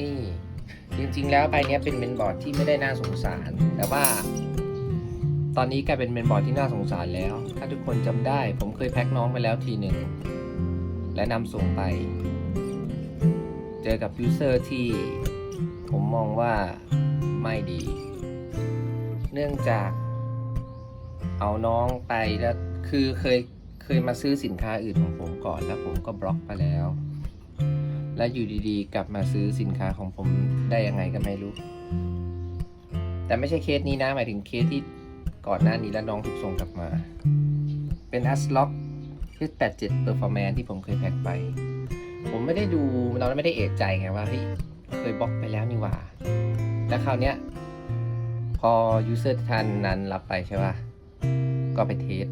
นี่จริงๆ แล้วใบนี้เป็นเมนบอร์ดที่ไม่ได้น่าสงสาร แต่ว่า ตอนนี้กลายเป็นเมนบอร์ดที่น่าสงสารแล้ว ถ้าทุกคนจำได้ ผมเคยแพ็คน้องไปแล้วทีหนึ่ง และนำส่งไป เจอกับยูเซอร์ที่ผมมองว่าไม่ดี เนื่องจากเอาน้องไปแล้วคือเคยเคยมาซื้อสินค้าอื่นของผมก่อนแล้วผมก็บล็อกไปแล้ว และอยู่ดีๆ กลับมาซื้อสินค้าของผมได้ยังไงก็ไม่รู้ แต่ไม่ใช่เคสนี้นะ หมายถึงเคสที่ก่อนหน้านี้แล้วน้องถูกส่งกลับมา เป็น a s l o c H87 Performance ที่ผมเคยแพ็คไป ผมไม่ได้ดูเราไม่ได้เอกใจไงว่าเฮ้ยเคยบล็อกไปแล้วนี่หว่า แล้วคราวเนี้ยพอ user ท่านนั้นรับไปใช่ป่ะ ก็ไปเทส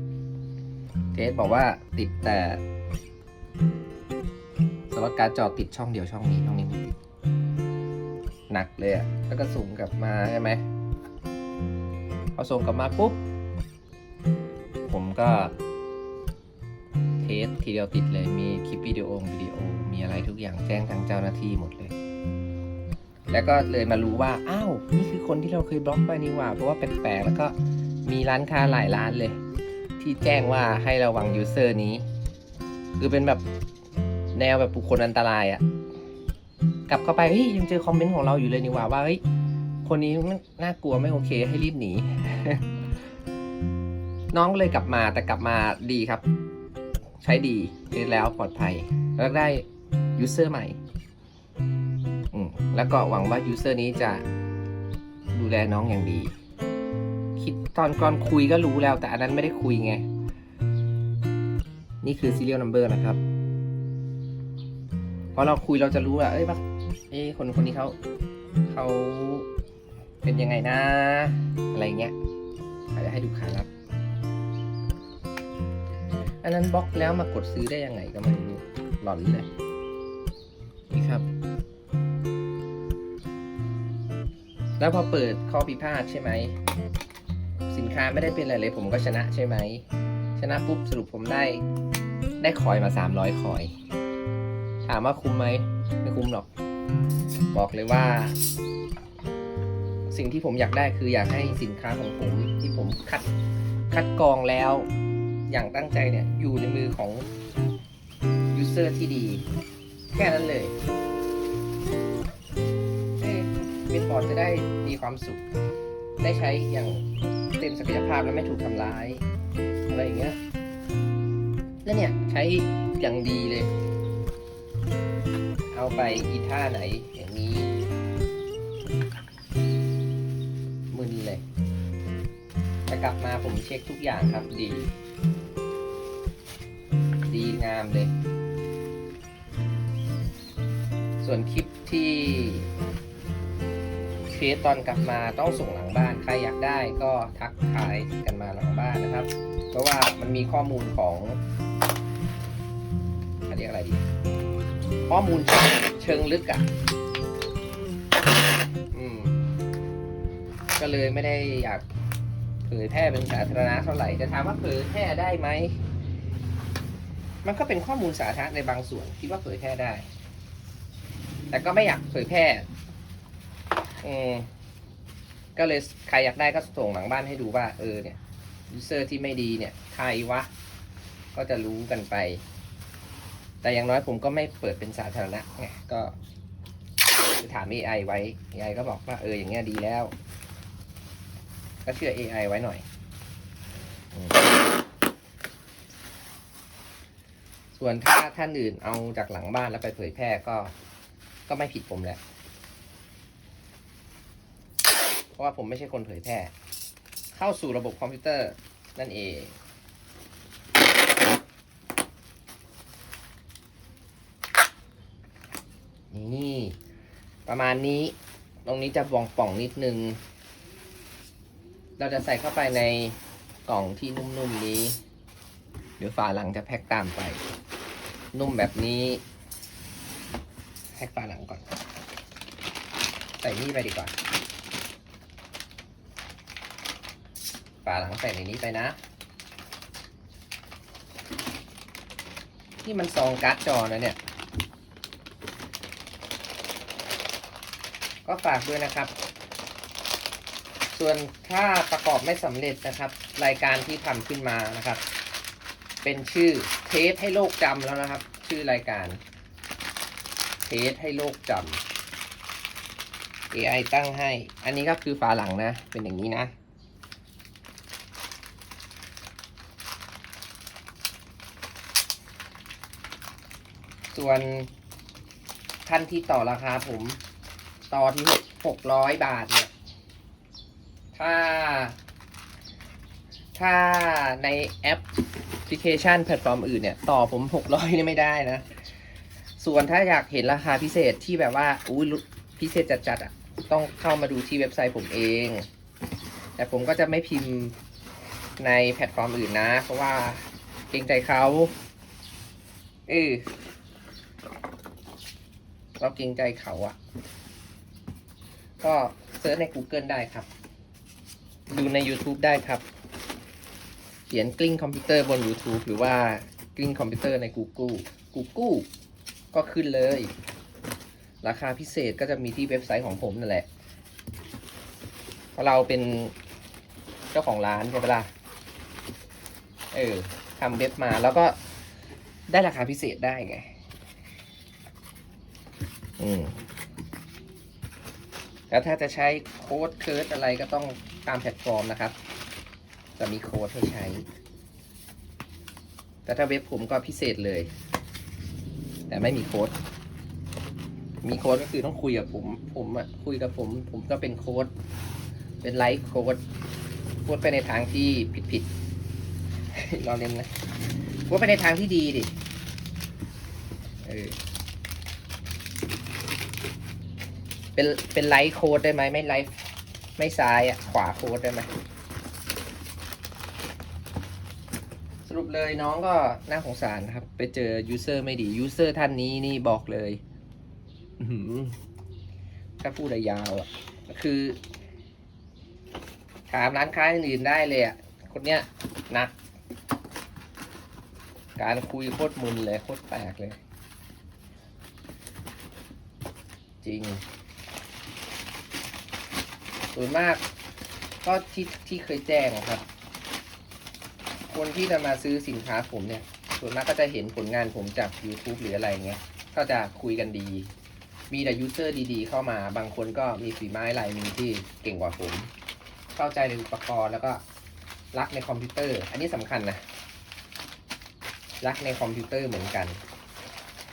เทสบอกว่าติดแต่ สล็อตการ์ดจอติดช่องเดียวช่องนี้ช่องนี้ไม่ติดหนักเลยอะแล้วก็ส่งกลับมาใช่ไหมพอส่งกลับมาปุ๊บ ผมก็ เทสทีเดียวติดเลยมีคลิปวิดีโอวิดีโอมีอะไรทุกอย่างแจ้งทางเจ้าหน้าที่หมดเลย แล้วก็เลยมารู้ว่า อ้าว นี่คือคนที่เราเคยบล็อกไปนี่หว่า เพราะว่าแปลกๆแล้วก็มีร้านค้าหลายร้านเลย ที่แจ้งว่าให้ระวังยูเซอร์นี้ คือเป็นแบบ แนวแบบบุคคลอันตรายอะ่ะ กลับเข้าไปเฮ้ยยังเจอคอมเมนต์ของเราอยู่เลยนี่หว่าว่าเฮ้ยคนนี้มันน่ากลัวไม่โอเคให้รีบหนี น้องเลยกลับมาแต่กลับมาดีครับ ใช้ดีเล่นแล้วปลอดภัย แล้วก็ได้ยูเซอร์ใหม่มแล้วก็หวังว่ายูเซอร์นี้จะดูแลน้องอย่างดี คิดตอนก่อนคุยก็รู้แล้วแต่อันนั้นไม่ได้คุยไง นี่คือ serial number นะครับ พอเราคุยเราจะรู้ว่าเอ้ยว่าเอ้คนคนนี้เขาเขาเป็นยังไงนะ อะไรเงี้ยอาจจะให้ดูขารับ อันนั้นบล็อกแล้วมากดซื้อได้ยังไงก็ไม่รู้หลอนเลยนี่ครับ แล้วพอเปิดข้อพิพาทใช่ไหม สินค้าไม่ได้เป็นอะไรเลย ผมก็ชนะใช่ไหม ชนะปุ๊บสรุปผมได้ ได้คอยมา 300 คอย ถามว่าคุ้มไหมไม่คุ้มหรอก บอกเลยว่า สิ่งที่ผมอยากได้คืออยากให้สินค้าของผมที่ผมคัดคัดกรองแล้ว อย่างตั้งใจเนี่ยอยู่ในมือของยูเซอร์ที่ดี แค่นั้นเลยเมนบอร์จะได้มีความสุข ได้ใช้อย่างเต็มศักยภาพและไม่ถูกทำร้าย อะไรอย่างเงี้ยแล้วเนี่ยใช้อย่างดีเลย เอาไปอีท่าไหนอย่างนี้มือดีเลยแต่กลับมาผมเช็คทุกอย่างครับดี ดีงามเลย ส่วนคลิปที่เคสตอนกลับมาต้องส่งหลังบ้าน ใครอยากได้ก็ทักทายกันมาหลังบ้านนะครับ เพราะว่ามันมีข้อมูลของเรียกอะไรดี ข้อมูลเชิงลึกอะ่ะก็เลยไม่ได้อยากเผยแพร่เป็นสาธารณะเท่าไหร่จะถามว่าเผยแพร่ได้ไหม มันก็เป็นข้อมูลสาธารณะในบางส่วนคิดว่าเผยแพร่ได้ แต่ก็ไม่อยากเผยแพร่อืมก็เลยใครอยากได้ก็ส่งหลังบ้านให้ดูว่า เออเนี่ยยูเซอร์ที่ไม่ดีเนี่ย ใครวะ ก็จะรู้กันไป แต่อย่างน้อยผมก็ไม่เปิดเป็นสาธารณะไงก็ถาม AI ไว้ AI ก็บอกว่าเอออย่างเงี้ยดีแล้ว ก็เชื่อ AI ไว้หน่อย ส่วนถ้าท่านอื่นเอาจากหลังบ้านแล้วไปเผยแพร่ก็ก็ไม่ผิดผมแหละ เพราะว่าผมไม่ใช่คนเผยแพร่ เข้าสู่ระบบคอมพิวเตอร์นั่นเอง นี่ ประมาณนี้ ตรงนี้จะบองป่องนิดนึง เราจะใส่เข้าไปในกล่องที่นุ่มๆนี้ เดี๋ยวฝาหลังจะแพ็กตามไป นุ่มแบบนี้แพ็กฝาหลังก่อน ใส่นี่ไปดีกว่าฝาหลังใส่ในนี้ไปนะนี่มันซองการ์ดจอนะเนี่ย ก็ฝากด้วยนะครับ ส่วนถ้าประกอบไม่สำเร็จนะครับ รายการที่ทำขึ้นมานะครับ เป็นชื่อเทปให้โลกจำแล้วนะครับ ชื่อรายการเทปให้โลกจำ AI ตั้งให้ อันนี้ก็คือฝาหลังนะ เป็นอย่างนี้นะส่วนท่านที่ต่อราคาผม ต่อที่หกร้อยบาทเนี่ย ถ้า ถ้าในแอปพลิเคชันแพลตฟอร์มอื่นเนี่ย ต่อผมหกร้อยนี่ไม่ได้นะ ส่วนถ้าอยากเห็นราคาพิเศษที่แบบว่าอุ้ยพิเศษจัดๆอะ ต้องเข้ามาดูที่เว็บไซต์ผมเอง แต่ผมก็จะไม่พิมพ์ในแพลตฟอร์มอื่นนะ เพราะว่าเกรงใจเขาเออเราเกรงใจเขาอะ ก็เซิร์ชใน Google ได้ครับ ดูใน YouTube ได้ครับ เขียนกลิ้งคอมพิวเตอร์บน YouTube หรือว่ากลิ้งคอมพิวเตอร์ใน Google Google ก็ขึ้นเลย ราคาพิเศษก็จะมีที่เว็บไซต์ของผมนั่นแหละ เพราะเราเป็นเจ้าของร้านใช่ปะล่ะ เออทำเว็บมาแล้วก็ได้ราคาพิเศษได้ไง อืม แล้วถ้าจะใช้โค้ดเคิร์ดอะไรก็ต้องตามแพลตฟอร์มนะครับ จะมีโค้ดให้ใช้ แต่ถ้าเว็บผมก็พิเศษเลย แต่ไม่มีโค้ด มีโค้ดก็คือต้องคุยกับผม ผมอะคุยกับผม ผมก็เป็นโค้ด เป็นไลฟ์โค้ดพูดไปในทางที่ผิดผิดๆรอเล่นนะพูดไปในทางที่ดีดิ เออ เป็นเป็นไลฟ์โค้ดได้ไหมไม่ไลฟ์ไม่ซ้ายอะขวาโค้ดได้ไหมสรุปเลยน้องก็น่าสงสารนะครับ ไปเจอยูเซอร์ไม่ดียูเซอร์ท่านนี้นี่บอกเลยอื้อหือถ้าพูดระยาวอะคือ ถามร้านค้าอื่นๆได้เลยอะคนเนี้ยหนักการคุยโคตรมึนเลยโคตรแปลกเลย จริง ส่วนมาก ก็ที่ที่เคยแจ้งครับ คนที่จะมาซื้อสินค้าผมเนี่ย ส่วนมากก็จะเห็นผลงานผมจาก YouTube หรืออะไรเงี้ย ก็จะคุยกันดี มีแต่ยูเซอร์ดีๆ เข้ามา บางคนก็มีฝีไม้ลายมือที่เก่งกว่าผม เข้าใจในอุปกรณ์แล้วก็รักในคอมพิวเตอร์ อันนี้สำคัญนะ รักในคอมพิวเตอร์เหมือนกัน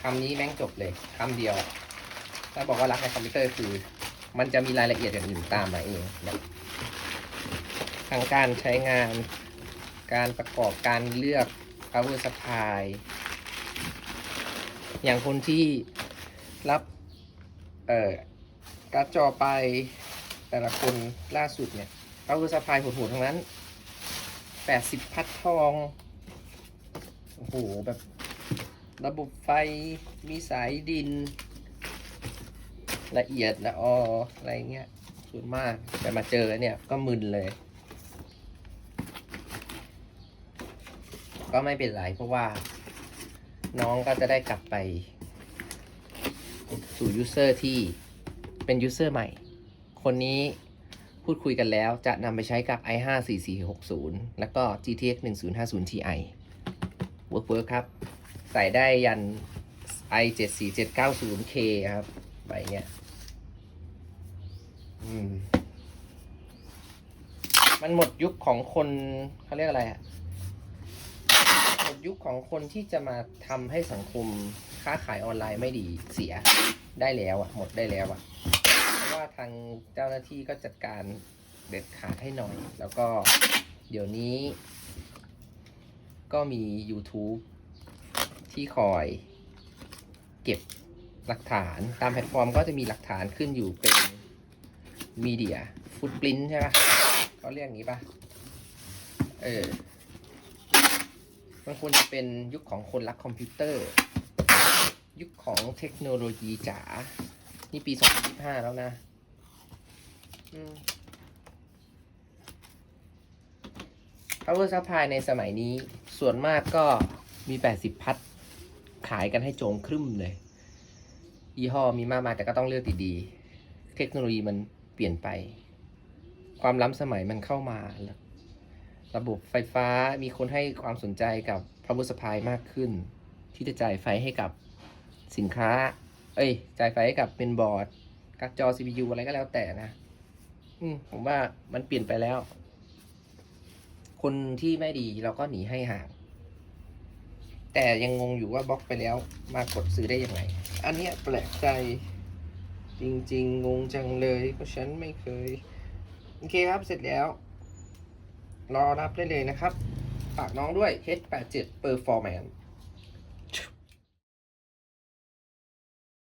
คำนี้แม่งจบเลยคำเดียว ถ้าบอกว่ารักในคอมพิวเตอร์คือ มันจะมีรายละเอียดอย่างอื่นตามมาเองแบบทางการใช้งาน การประกอบการเลือก power supply อย่างคนที่รับเอ่อการ์ดจอไปแต่ละคนล่าสุดเนี่ย power supply โหดๆทั้งนั้น 80 พัดทอง โอ้โห แบบระบบไฟมีสายดิน ละเอียดละอออะไรเงี้ยส่วนมากแต่มาเจอเนี่ยก็มึนเลย ก็ไม่เป็นไรเพราะว่า น้องก็จะได้กลับไป สู่ยูเซอร์ที่เป็นยูเซอร์ใหม่ คนนี้พูดคุยกันแล้วจะนำไปใช้กับ i5 4460 แล้วก็ GTX 1050 Ti work work ครับ ใส่ได้ยัน i 74790K ครับใบเนี้ย มันหมดยุคของคนเขาเรียกอะไรอะหมดยุคของคนที่จะมาทำให้สังคมค้าขายออนไลน์ไม่ดีเสียได้แล้วอะหมดได้แล้วอะเพราะว่าทางเจ้าหน้าที่ก็จัดการเด็ดขาดให้หน่อย แล้วก็เดี๋ยวนี้ ก็มี YouTube ที่คอย เก็บหลักฐานตามแพลตฟอร์มก็จะมีหลักฐานขึ้นอยู่เป็น มีเดียฟุตปรินใช่ปะเขาเรียกอย่างนี้ปะเออ มันควรจะเป็นยุคของคนรักคอมพิวเตอร์ ยุคของเทคโนโลยีจ๋า นี่ปี 2025 แล้วนะอืม power supply ในสมัยนี้ส่วนมากก็มี 80 พัด ขายกันให้โจงครึ่มเลย ยี่ห้อมีมากมายแต่ก็ต้องเลือกดีๆ เทคโนโลยีมัน ปลี่ยนไป ความล้ำสมัยมันเข้ามา ระบบไฟฟ้ามีคนให้ความสนใจกับ power supply มากขึ้น ที่จะจ่ายไฟให้กับสินค้า เอ้ย จ่ายไฟให้กับเป็นบอร์ดการ์ดจอ CPU อะไรก็แล้วแต่นะอืผมว่ามันเปลี่ยนไปแล้ว คนที่ไม่ดีเราก็หนีให้ห่าง แต่ยังงงอยู่ว่าบล็อกไปแล้วมากดซื้อได้ยังไง อันเนี้ยแปลกใจ จริง ๆ งงจังเลยเพราะฉันไม่เคย โอเคครับเสร็จแล้ว รอรับได้เลยนะครับ ฝากน้องด้วย H87 Performance